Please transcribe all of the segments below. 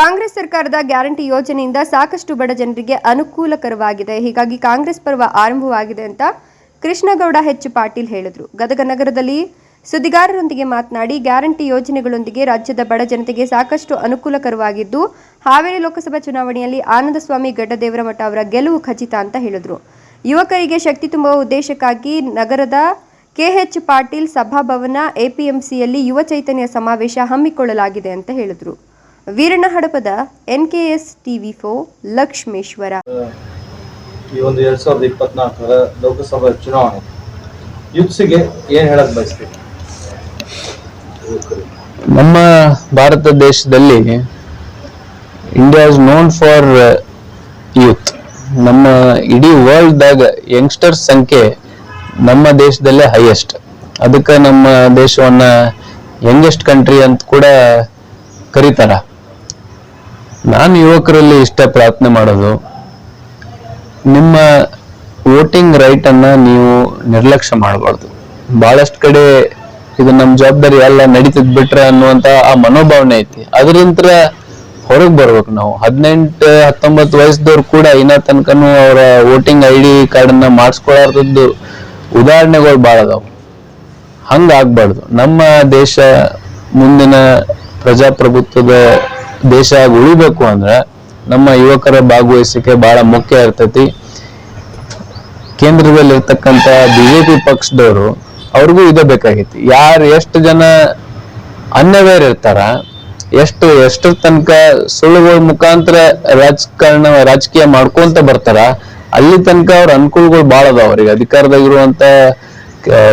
ಕಾಂಗ್ರೆಸ್ ಸರ್ಕಾರದ ಗ್ಯಾರಂಟಿ ಯೋಜನೆಯಿಂದ ಸಾಕಷ್ಟು ಬಡ ಜನರಿಗೆ ಅನುಕೂಲಕರವಾಗಿದೆ. ಹೀಗಾಗಿ ಕಾಂಗ್ರೆಸ್ ಪರ್ವ ಆರಂಭವಾಗಿದೆ ಅಂತ ಕೃಷ್ಣಗೌಡ ಹೆಚ್ಚು ಪಾಟೀಲ್ ಹೇಳಿದರು. ಗದಗ ನಗರದಲ್ಲಿ ಸುದ್ದಿಗಾರರೊಂದಿಗೆ ಮಾತನಾಡಿ, ಗ್ಯಾರಂಟಿ ಯೋಜನೆಗಳೊಂದಿಗೆ ರಾಜ್ಯದ ಬಡ ಜನತೆಗೆ ಸಾಕಷ್ಟು ಅನುಕೂಲಕರವಾಗಿದ್ದು, ಹಾವೇರಿ ಲೋಕಸಭಾ ಚುನಾವಣೆಯಲ್ಲಿ ಆನಂದಸ್ವಾಮಿ ಗಡ್ಡದೇವರಮಠ ಅವರ ಗೆಲುವು ಖಚಿತ ಅಂತ ಹೇಳಿದರು. ಯುವಕರಿಗೆ ಶಕ್ತಿ ತುಂಬುವ ಉದ್ದೇಶಕ್ಕಾಗಿ ನಗರದ ಕೆಎಚ್ ಪಾಟೀಲ್ ಸಭಾಭವನ ಎಪಿಎಂಸಿಯಲ್ಲಿ ಯುವ ಚೈತನ್ಯ ಸಮಾವೇಶ ಹಮ್ಮಿಕೊಳ್ಳಲಾಗಿದೆ ಅಂತ ಹೇಳಿದರು. Veeranna Hadapada N K S TV ಫೋ ಲಕ್ಷ್ಮೇಶ್ವರ. ಈ ಒಂದು ಎರಡ್ ಸಾವಿರದ ಇಪ್ಪತ್ನಾಲ್ಕರ ಲೋಕಸಭಾ ಚುನಾವಣೆ. ಯುತ್ಸಿಗೆ ಏನ್ ಹೇಳಕ್ ಬಯಸ್ತೀವಿ ನಮ್ಮ ಭಾರತ ದೇಶದಲ್ಲಿ India is known for youth ನಮ್ಮ ಇಡೀ ವರ್ಲ್ಡ್ದಾಗ ಯಂಗ್ಸ್ಟರ್ಸ್ ಸಂಖ್ಯೆ ನಮ್ಮ ದೇಶದಲ್ಲೇ ಹೈಯೆಸ್ಟ್ ಅದಕ್ಕೆ ನಮ್ಮ ದೇಶವನ್ನ ಯಂಗೆಸ್ಟ್ ಕಂಟ್ರಿ ಅಂತ ಕೂಡ ಕರೀತಾರ. ನಾನು ಯುವಕರಲ್ಲಿ ಇಷ್ಟ ಪ್ರಾರ್ಥನೆ ಮಾಡೋದು, ನಿಮ್ಮ ವೋಟಿಂಗ್ ರೈಟ್ ಅನ್ನ ನೀವು ನಿರ್ಲಕ್ಷ್ಯ ಮಾಡಬಾರ್ದು. ಬಹಳಷ್ಟು ಕಡೆ ಇದು ನಮ್ಮ ಜವಾಬ್ದಾರಿ ಎಲ್ಲ ನಡೀತದ್ ಬಿಟ್ರೆ ಅನ್ನುವಂತ ಆ ಮನೋಭಾವನೆ ಐತಿ. ಅದರಿಂದ ಹೊರಗೆ ಬರ್ಬೇಕು ನಾವು. ಹದಿನೆಂಟು, ಹತ್ತೊಂಬತ್ತು ವಯಸ್ಸದವ್ರು ಕೂಡ ಇನ್ನ ತನಕನು ಅವರ ವೋಟಿಂಗ್ ಐ ಡಿ ಕಾರ್ಡ್ ಅನ್ನ ಮಾಡಿಸ್ಕೊಳ್ಳಾರ್ದದ್ದು ಉದಾಹರಣೆಗಳು ಭಾಳ ಅದಾವು. ಹಂಗ ಆಗ್ಬಾರ್ದು ನಮ್ಮ ದೇಶ ಮುಂದಿನ ಪ್ರಜಾಪ್ರಭುತ್ವದ ದೇಶ ಉಳಿಬೇಕು ಅಂದ್ರೆ ನಮ್ಮ ಯುವಕರ ಭಾಗವಹಿಸಿಕೆ ಬಹಳ ಮುಖ್ಯ ಇರ್ತೈತಿ. ಕೇಂದ್ರದಲ್ಲಿ ಇರ್ತಕ್ಕಂತ ಬಿಜೆಪಿ ಪಕ್ಷದವರು ಅವ್ರಿಗೂ ಇದೇ ಬೇಕಾಗೈತಿ ಯಾರು ಎಷ್ಟು ಜನ ಅನ್ಯವೇರ್ ಇರ್ತಾರ, ಎಷ್ಟು ಎಷ್ಟರ ತನಕ ಸುಳ್ಳುಗಳ ಮುಖಾಂತರ ರಾಜಕಾರಣ ರಾಜಕೀಯ ಮಾಡ್ಕೊಂತ ಬರ್ತಾರ, ಅಲ್ಲಿ ತನಕ ಅವ್ರ ಅನುಕೂಲಗಳು ಬಹಳ ಅದಾವ. ಅವ್ರಿಗೆ ಅಧಿಕಾರದಾಗ ಇರುವಂತ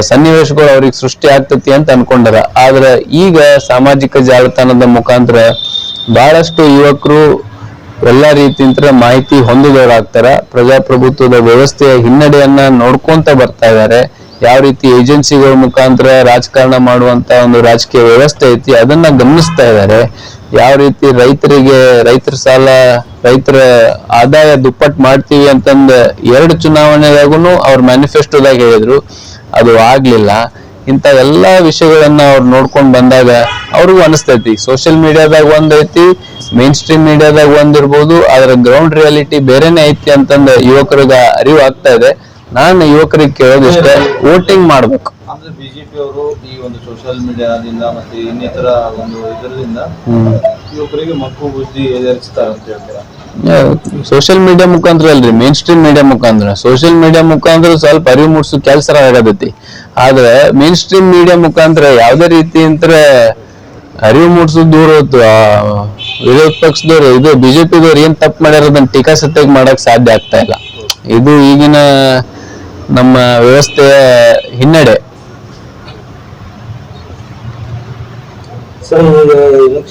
ಸನ್ನಿವೇಶಗಳು ಅವ್ರಿಗೆ ಸೃಷ್ಟಿ ಆಗ್ತತಿ ಅಂತ ಅನ್ಕೊಂಡಾರ. ಆದ್ರೆ ಈಗ ಸಾಮಾಜಿಕ ಜಾಲತಾಣದ ಮುಖಾಂತರ ಬಹಳಷ್ಟು ಯುವಕರು ಎಲ್ಲ ರೀತಿಯಿಂದ ಮಾಹಿತಿ ಹೊಂದಿದವರಾಗ್ತಾರ. ಪ್ರಜಾಪ್ರಭುತ್ವದ ವ್ಯವಸ್ಥೆಯ ಹಿನ್ನಡೆಯನ್ನ ನೋಡ್ಕೊಂತ ಬರ್ತಾ ಇದ್ದಾರೆ. ಯಾವ ರೀತಿ ಏಜೆನ್ಸಿಗಳ ಮುಖಾಂತರ ರಾಜಕಾರಣ ಮಾಡುವಂತ ಒಂದು ರಾಜಕೀಯ ವ್ಯವಸ್ಥೆ ಐತಿ, ಅದನ್ನ ಗಮನಿಸ್ತಾ ಇದ್ದಾರೆ. ಯಾವ ರೀತಿ ರೈತರಿಗೆ, ರೈತರ ಸಾಲ, ರೈತರ ಆದಾಯ ದುಪ್ಪಟ್ ಮಾಡ್ತೀವಿ ಅಂತಂದ ಎರಡು ಚುನಾವಣೆದಾಗೂ ಅವ್ರ ಮ್ಯಾನಿಫೆಸ್ಟೋದಾಗ ಹೇಳಿದ್ರು. ಅದು ಆಗ್ಲಿಲ್ಲ. ಇಂಥ ಎಲ್ಲಾ ವಿಷಯಗಳನ್ನ ಅವ್ರು ನೋಡ್ಕೊಂಡ್ ಬಂದಾಗ ಅವ್ರಿಗೂ ಅನಿಸ್ತೈತಿ. ಸೋಷಿಯಲ್ ಮೀಡಿಯಾದಾಗ ಒಂದ್ ಐತಿ ಮೇನ್ ಸ್ಟ್ರೀಮ್ ಮೀಡಿಯಾದಾಗ ಒಂದಿರ್ಬೋದು ಅದರ ಗ್ರೌಂಡ್ ರಿಯಾಲಿಟಿ ಬೇರೆನೆ ಐತಿ ಅಂತಂದ ಯುವಕರಿಗೆ ಅರಿವು ಆಗ್ತಾ ಇದೆ. ನಾನು ಯುವಕರಿಗೆ ಕೇಳೋದಿಷ್ಟೇ ವೋಟಿಂಗ್ ಮಾಡ್ಬೇಕು. ಅಂದ್ರೆ ಬಿಜೆಪಿ ಅವರು ಈ ಒಂದು ಸೋಷಿಯಲ್ ಮೀಡಿಯಾದಿಂದ ಮತ್ತೆ ಇನ್ನಿತರ ಒಂದು ಇದರಿಂದ ಯುವಕರಿಗೆ ಮಕ್ಕಳು ಬುದ್ಧಿ ಎದುರಿಸ್ತಾರೆ ಅಂತ ಹೇಳ್ತೀರಾ? ಸೋಷಿಯಲ್ ಮೀಡಿಯಾ ಮುಖಾಂತರ ಅಲ್ರಿ ಮೇನ್ ಸ್ಟ್ರೀಮ್ ಮೀಡಿಯಾ ಮುಖಾಂತರ. ಸೋಷಿಯಲ್ ಮೀಡಿಯಾ ಮುಖಾಂತರ ಸ್ವಲ್ಪ ಅರಿವು ಮೂಡಿಸೋ ಕೆಲಸ ಆಗತೈತಿ. ಆದ್ರೆ ಮೇನ್ ಸ್ಟ್ರೀಮ್ ಮೀಡಿಯಾ ಮುಖಾಂತರ ಯಾವ್ದೇ ರೀತಿ ಅಂತರ ಅರಿವು ಮೂಡಿಸೋದು ದೂರ ಹೊತ್ತು ಆ ವಿರೋಧ ಪಕ್ಷದವ್ರು ಇದು ಬಿಜೆಪಿದವ್ರು ಏನ್ ತಪ್ಪು ಮಾಡ್ಯಾರ ಅದನ್ನ ಟೀಕಾ ಸತ್ಯಾಗ ಮಾಡಕ್ ಸಾಧ್ಯ ಆಗ್ತಾ ಇಲ್ಲ. ಇದು ಈಗಿನ ನಮ್ಮ ವ್ಯವಸ್ಥೆಯ ಹಿನ್ನಡೆ. 所以那那个。